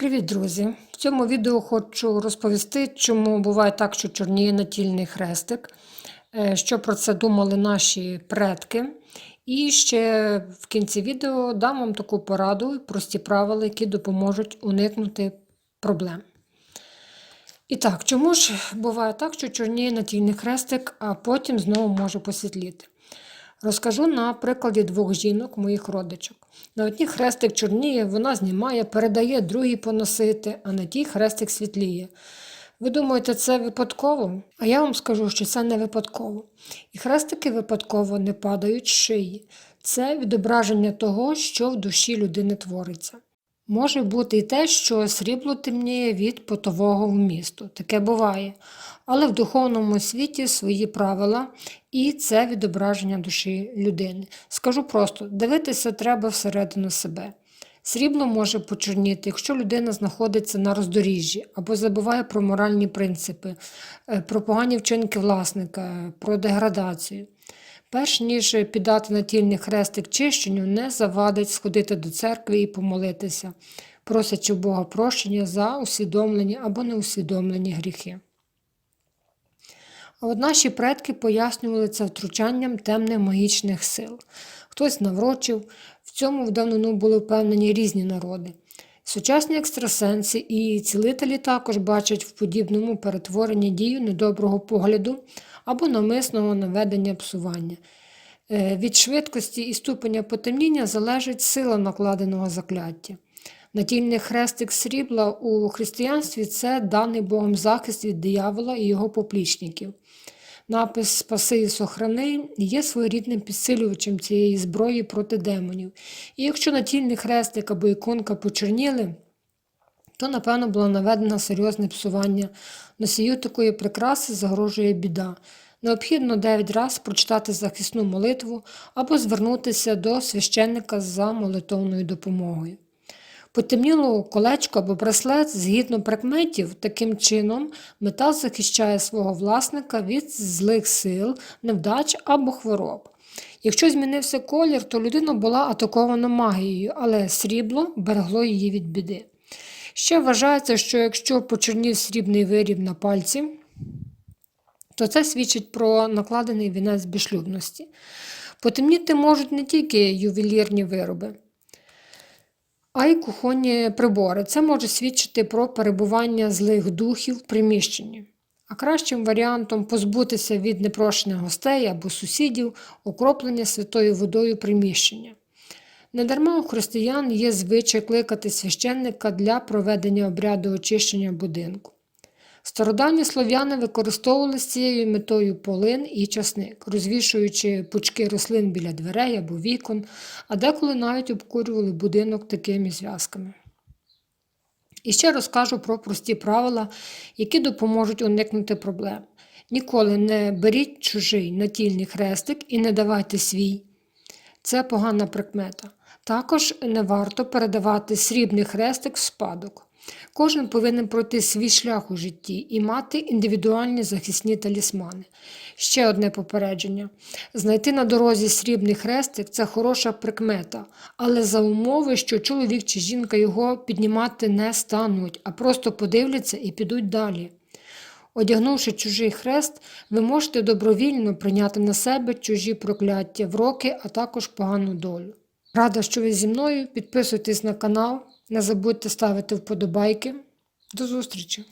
Привіт, друзі! В цьому відео хочу розповісти, чому буває так, що чорніє натільний хрестик, е, що про це думали наші предки. І ще в кінці відео дам вам таку пораду, і прості правила, які допоможуть уникнути проблем. І так, чому ж буває так, що чорніє натільний хрестик, а потім знову може посвітліти? Розкажу на прикладі двох жінок, моїх родичок. На одній хрестик чорніє, вона знімає, передає другій поносити, а на тій хрестик світліє. Ви думаєте, це випадково? А я вам скажу, що це не випадково. І хрестики випадково не падають з шиї. Це відображення того, що в душі людини твориться. Може бути і те, що срібло темніє від потового вмісту. Таке буває. Але в духовному світі свої правила, і це відображення душі людини. Скажу просто: дивитися треба всередину себе. Срібло може почорніти, якщо людина знаходиться на роздоріжжі або забуває про моральні принципи, е, про погані вчинки власника, про деградацію. Перш ніж піддати натільний хрестик чищенню, не завадить сходити до церкви і помолитися, просячи Бога прощення за усвідомлені або неусвідомлені гріхи. А от наші предки пояснювали це втручанням темних магічних сил. Хтось наврочив, в цьому в давнину були впевнені різні народи. Сучасні екстрасенси і цілителі також бачать в подібному перетворенні дію недоброго погляду або намисного наведення псування. Е, Від швидкості і ступеня потемніння залежить сила накладеного закляття. Натільний хрестик срібла у християнстві це даний Богом захист від диявола і його поплічників. Напис Спаси і сохрани є своєрідним підсилювачем цієї зброї проти демонів. І якщо натільний хрестик або іконка почерніли, то, напевно, було наведено серйозне псування. Носію такої прикраси загрожує біда. Необхідно 9 разів прочитати захисну молитву або звернутися до священника за молитовною допомогою. Потемніло колечко або браслет згідно прикметів, таким чином метал захищає свого власника від злих сил, невдач або хвороб. Якщо змінився колір, то людина була атакована магією, але срібло берегло її від біди. Ще вважається, що якщо почернів срібний виріб на пальці, то це свідчить про накладений вінець безшлюбності. Потемніти можуть не тільки ювелірні вироби а й кухонні прибори. Це може свідчити про перебування злих духів в приміщенні. А кращим варіантом позбутися від непрошених гостей або сусідів, окроплення святою водою приміщення. Недарма у християн є звичай кликати священника для проведення обряду очищення будинку. Стародавні слов'яни використовували з цією метою полин і часник, розвішуючи пучки рослин біля дверей або вікон, а деколи навіть обкурювали будинок такими зв'язками. І ще розкажу про прості правила, які допоможуть уникнути проблем. Ніколи не беріть чужий натільний хрестик і не давайте свій. Це погана прикмета. Також не варто передавати срібний хрестик в спадок. Кожен повинен пройти свій шлях у житті і мати індивідуальні захисні талісмани. Ще одне попередження: знайти на дорозі срібний хрестик це хороша прикмета, але за умови, що чоловік чи жінка його піднімати не стануть, а просто подивляться і підуть далі. Одягнувши чужий хрест, ви можете добровільно прийняти на себе чужі прокляття, вроки, а також погану долю. Рада, що ви зі мною. Підписуйтесь на канал. Не забудьте ставити вподобайки. До зустрічі!